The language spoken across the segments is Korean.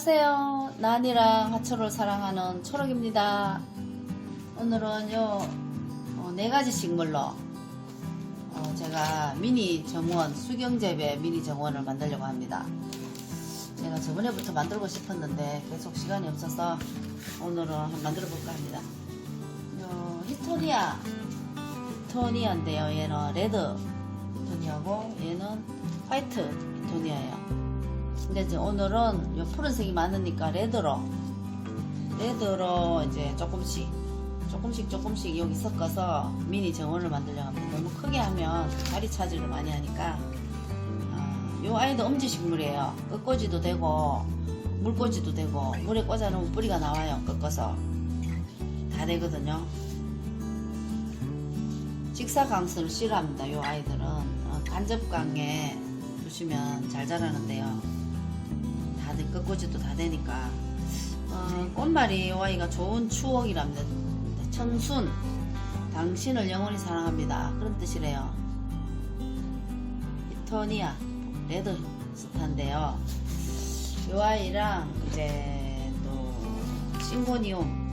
안녕하세요. 난이랑 화초를 사랑하는 초록입니다. 오늘은요, 어, 네 가지 식물로 어, 제가 미니 정원, 수경재배 미니 정원을 만들려고 합니다. 제가 저번에부터 만들고 싶었는데 계속 시간이 없어서 오늘은 한번 만들어 볼까 합니다. 요, 히토니아, 히토니아인데요. 얘는 레드 히토니아고 얘는 화이트 히토니아예요. 근데 이제 오늘은 요 푸른색이 많으니까 레드로 레드로 이제 조금씩 조금씩 조금씩 여기 섞어서 미니 정원을 만들려고 합니다. 너무 크게 하면 자리 차지를 많이 하니까 아, 요 아이도 엄지식물이에요. 끝꽂이도 되고 물꽂이도 되고 물에 꽂아놓으면 뿌리가 나와요. 꺾어서 다 되거든요. 직사광선을 싫어합니다. 요 아이들은 어, 간접광에 두시면 잘 자라는데요. 다들 끝꽂이도 다 되니까 어, 꽃말이 요 아이가 좋은 추억이랍니다. 청순 당신을 영원히 사랑합니다. 그런 뜻이래요. 히토니아 레드 스타인데요. 요 아이랑 이제 또 싱고니움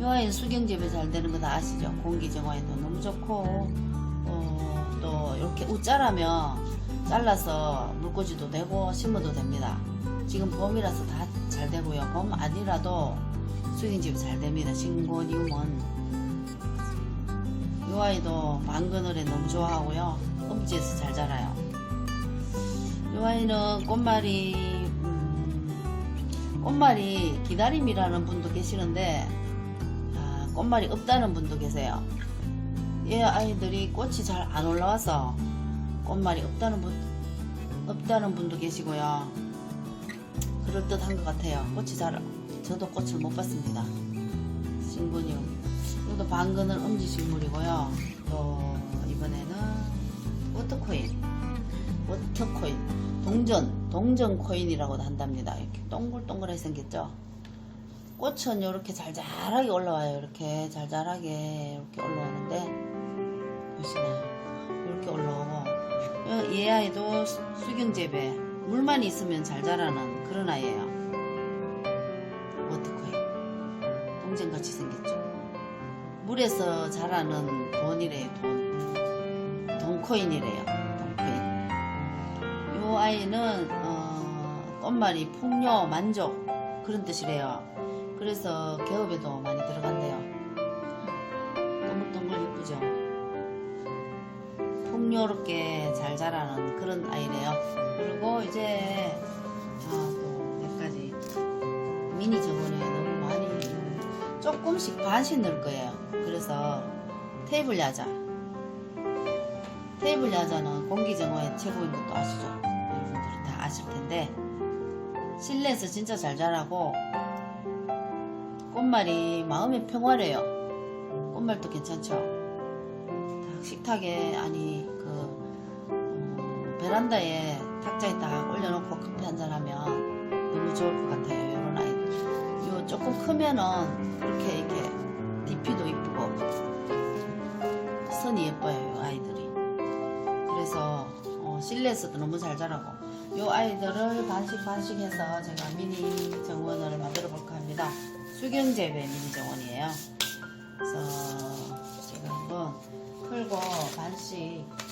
요 아이는 수경재배 잘 되는 거 다 아시죠? 공기 정화에도 너무 좋고 어, 또 이렇게 웃자라면 잘라서 물꽂이도 되고 심어도 됩니다. 지금 봄이라서 다 잘 되고요. 봄 아니라도 수경재배 잘 됩니다. 싱고니움은 요 아이도 방그늘에 너무 좋아하고요. 홈지에서 잘 자라요. 요 아이는 꽃말이 음, 꽃말이 기다림이라는 분도 계시는데 아, 꽃말이 없다는 분도 계세요. 얘 아이들이 꽃이 잘 안 올라와서 꽃말이 없다는 분 없다는 분도 계시고요. 그럴 듯한 것 같아요. 꽃이 잘 저도 꽃을 못 봤습니다. 신분이요. 이것도 방근은 음지식물이고요. 또 이번에는 워터코인, 워터코인, 동전, 동전 코인이라고도 한답니다. 이렇게 동글동글하게 생겼죠. 꽃은 이렇게 잘잘하게 올라와요. 이렇게 잘잘하게 이렇게 올라오는데 보시나요? 이렇게 올라오고 얘 아이도 수- 수경재배 물만 있으면 잘 자라는 그런 아이예요. 워터코인 동전같이 생겼죠. 물에서 자라는 돈이래요. 돈 돈코인이래요. 돈코인. 요 아이는 어, 꽃말이 풍요 만족 그런 뜻이래요. 그래서 개업에도 많이 들어간대요. 동글동글 예쁘죠? 풍요롭게 잘 자라는 그런 아이래요. 그리고 이제 아, 또 몇 가지 미니 정원에 너무 많이 조금씩 반씩 넣을 거예요. 그래서 테이블 야자. 테이블 야자는 공기 정화에 최고인 것도 아시죠? 여러분들은 다 아실 텐데 실내에서 진짜 잘 자라고 꽃말이 마음의 평화래요. 꽃말도 괜찮죠? 딱 식탁에 아니 베란다에 탁자에 딱 올려놓고 커피 한잔 하면 너무 좋을 것 같아요. 이런 아이들. 요 조금 크면은 그렇게 이렇게 DP도 이쁘고 선이 예뻐요. 요 아이들이. 그래서 어, 실내에서도 너무 잘 자라고 요 아이들을 반씩 반씩 해서 제가 미니 정원을 만들어 볼까 합니다. 수경재배 미니 정원이에요. 그래서 제가 한번 풀고 반씩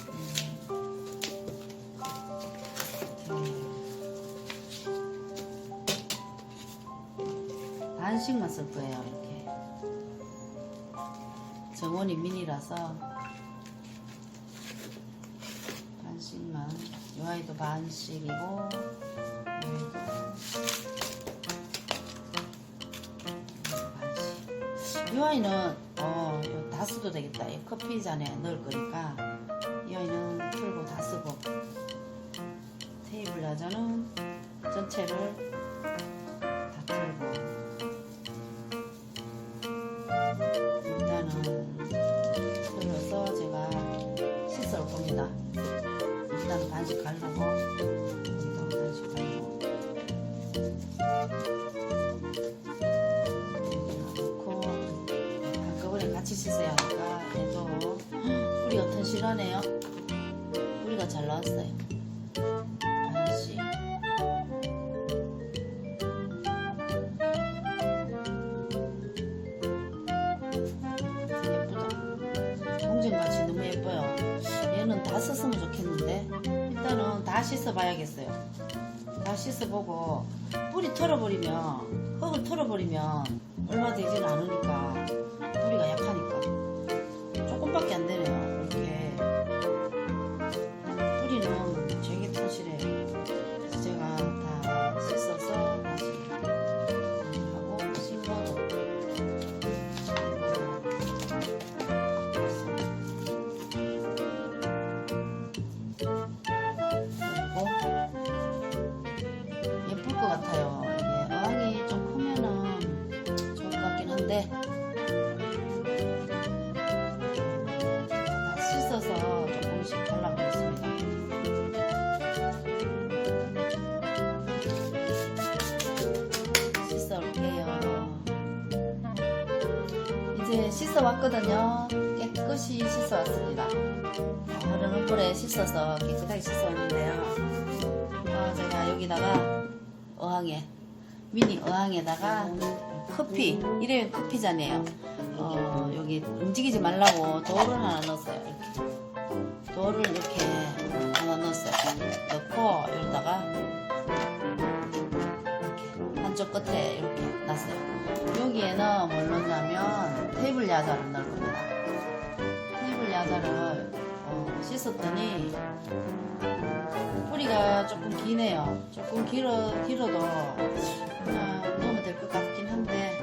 반씩만 쓸 거예요. 이렇게 정원이 미니라서 반씩만 이 아이도 반씩이고 이 아이도 반씩 이 아이는 어 다 써도 되겠다 이 커피 잔에 넣을 거니까 이 아이는 틀고 다 쓰고 테이블 야자는 전체를 같이 씻어야 하니까 얘도 뿌리가 튼실하네요. 우리가 잘 나왔어요. 다시 예쁘다. 동전같이 너무 예뻐요. 얘는 다 썼으면 좋겠는데 일단은 다 씻어봐야겠어요. 다 씻어보고 뿌리 털어버리면 흙을 털어버리면 얼마 되지는 않으니까 뿌리가 약하니까 조금밖에 안 되네요. 이렇게 뿌리는 되게. 그래서 제가 다 씻어서 다시 하고 싱거도 그리고 씻어 왔거든요. 깨끗이 씻어 왔습니다. 어, 흐르는 물에 씻어서 깨끗하게 씻어 왔는데요. 어, 제가 여기다가 어항에 미니 어항에다가 커피 이래 커피잔이에요. 어, 여기 움직이지 말라고 돌을 하나 넣었어요. 이렇게 돌을 이렇게 하나 넣었어요. 넣고 여기다가 한쪽 끝에 이렇게 놨어요. 여기에는 뭘 넣냐면 테이블 야자를 넣을 겁니다. 테이블 야자를 어, 씻었더니 뿌리가 조금 기네요. 조금 길어, 길어도 그냥 넣으면 될 것 같긴 한데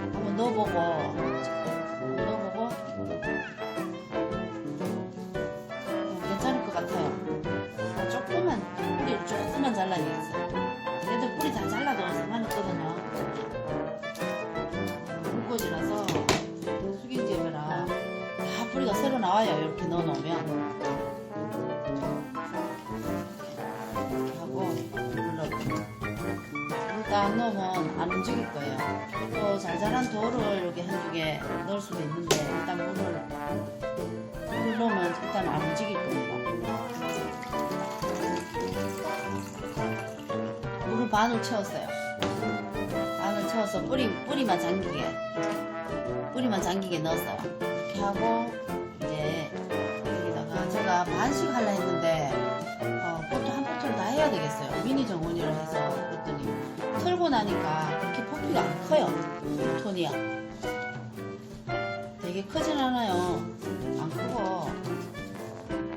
한번 넣어보고 넣어보고 어, 괜찮을 것 같아요. 아, 조금만 뿌리를 조금만 잘라야겠어요. 나와요. 이렇게 넣어놓으면. 이렇게 하고 넣고 일단 넣으면 안 움직일 거예요. 또 잘잘한 돌을 이렇게 한두 개 넣을 수도 있는데 일단 물을 물을 넣으면 일단 안 움직일 겁니다. 물을 반을 채웠어요. 반을 채워서 뿌리 뿌리만 잠기게 뿌리만 잠기게 넣었어요. 이렇게 하고 제가 반씩 하려 했는데 어, 그것도 한 포트를 다 해야 되겠어요. 미니 정원이라 해서 그랬더니 털고 나니까 그렇게 포피가 안 커요. 톤이야. 되게 크진 않아요. 안 크고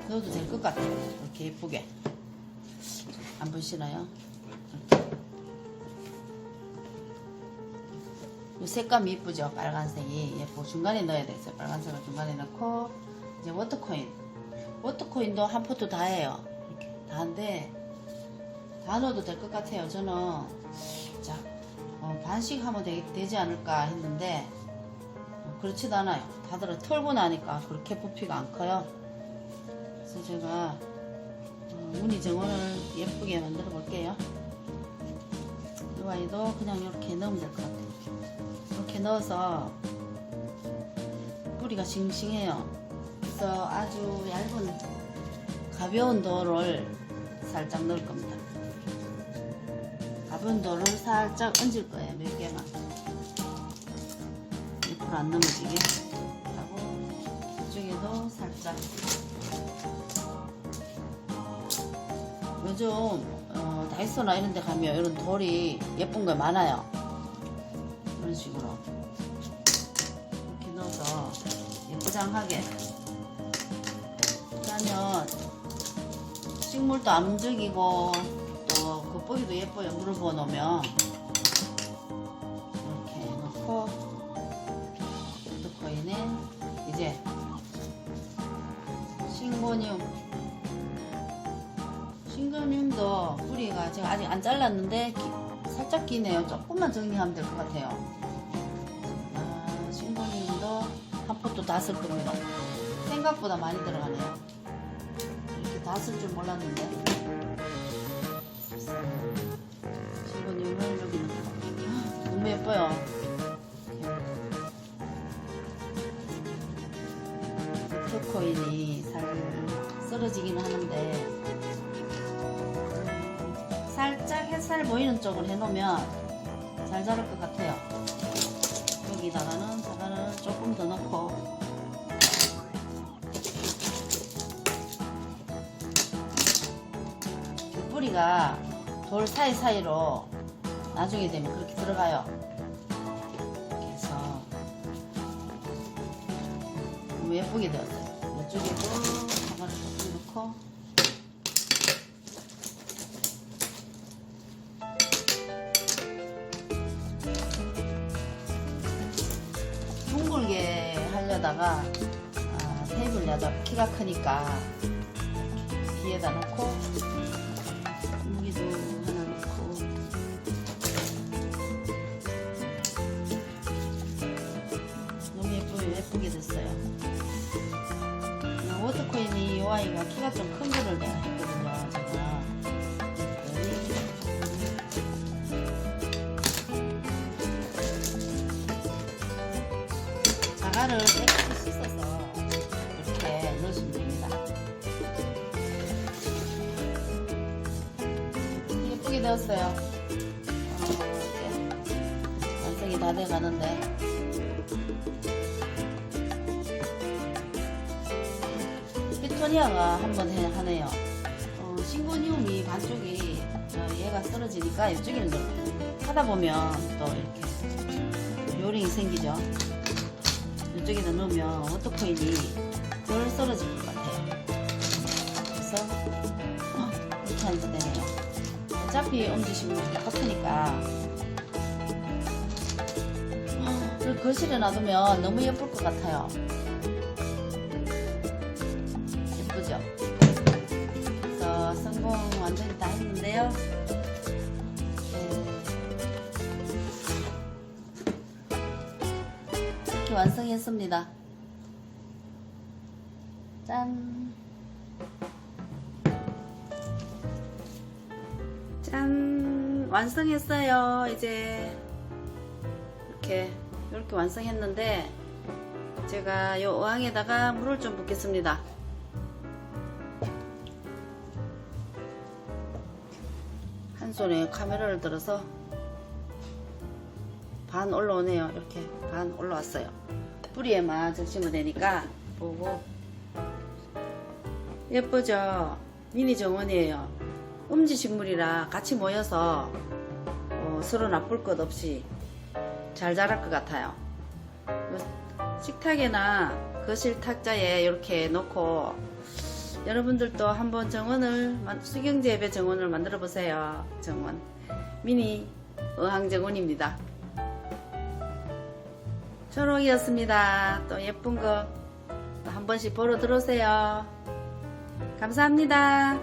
넣어도 될 것 같아요. 이렇게 예쁘게. 안 보시나요? 이 색감이 이쁘죠? 빨간색이 예쁘고 중간에 넣어야 되겠어요. 빨간색을 중간에 넣고 이제 워터코인 워터코인도 한 포트 다 해요. 이렇게 다 한데 다 넣어도 될 것 같아요. 저는 자 어, 반씩 하면 되, 지 않을까 했는데 어, 그렇지도 않아요. 다들 털고 나니까 그렇게 부피가 안 커요. 그래서 제가 어, 무늬 정원을 예쁘게 만들어 볼게요. 이 아이도 그냥 이렇게 넣으면 될 것 같아요. 이렇게 넣어서 뿌리가 싱싱해요. 그래서 아주 얇은 가벼운 돌을 살짝 넣을 겁니다. 가벼운 돌을 살짝 얹을 거예요. 몇 개만. 옆으로 안 넘어지게 하고 이쪽에도 살짝 요즘 어, 다이소나 이런 데 가면 이런 돌이 예쁜 거 많아요. 이런 식으로 이렇게 넣어서 예쁘장하게 하면 식물도 안 움직이고 또 겉보기도 예뻐요. 물을 부어 놓으면. 이렇게 넣고 포트코인에 이제 싱고늄 싱고늄도 뿌리가 제가 아직 안 잘랐는데 기- 살짝 기네요. 조금만 정리하면 될 것 같아요. 아, 싱고늄도 한 포트 다 쓸 겁니다. 생각보다 많이 들어가네요 다 쓸 줄 몰랐는데. 여기 넣고 너무 예뻐요. 토코인이 살 쓰러지긴 하는데 살짝 햇살 보이는 쪽을 해놓으면 잘 자랄 것 같아요. 여기다가는 사과를 조금 더 넣고 고기가 돌 사이사이로 나중에 되면 그렇게 들어가요. 이렇게 해서 너무 예쁘게 되었어요. 이쪽에도 사과를 조금 넣고 둥글게 하려다가 아, 테이블 야자 키가 크니까 뒤에다 놓고 아이가 키가 좀 큰 거를 내가 했거든요. 제가 자갈을 깨끗이 씻어서 이렇게 넣으시면 됩니다. 예쁘게 되었어요. 어, 이렇게 완성이 다 돼가는데 피토니아가 한번 해- 하네요. 어, 싱고니움이 반쪽이 어, 얘가 쓰러지니까 이쪽에는 좀 하다 보면 또 이렇게 요령이 생기죠. 이쪽에다 넣으면 워터코인이 덜 썰어질 것 같아요. 그래서 어, 이렇게 하니까 되네요. 어차피 엄지식물 똑같으니까 어, 거실에 놔두면 너무 예쁠 것 같아요. 네. 이렇게 완성했습니다. 짠. 짠. 완성했어요. 이제 이렇게 이렇게 완성했는데 제가 요 어항에다가 물을 좀 붓겠습니다. 한 손에 카메라를 들어서 반 올라오네요. 이렇게 반 올라왔어요. 뿌리에만 적시면 되니까 보고 예쁘죠? 미니 정원이에요. 음지 식물이라 같이 모여서 어, 서로 나쁠 것 없이 잘 자랄 것 같아요. 요 식탁에나 거실 탁자에 이렇게 놓고 여러분들도 한번 정원을 만- 수경재배 정원을 만들어 보세요. 정원 미니 어항 정원입니다. 초록이었습니다. 또 예쁜 거 한 번씩 보러 들어오세요. 감사합니다.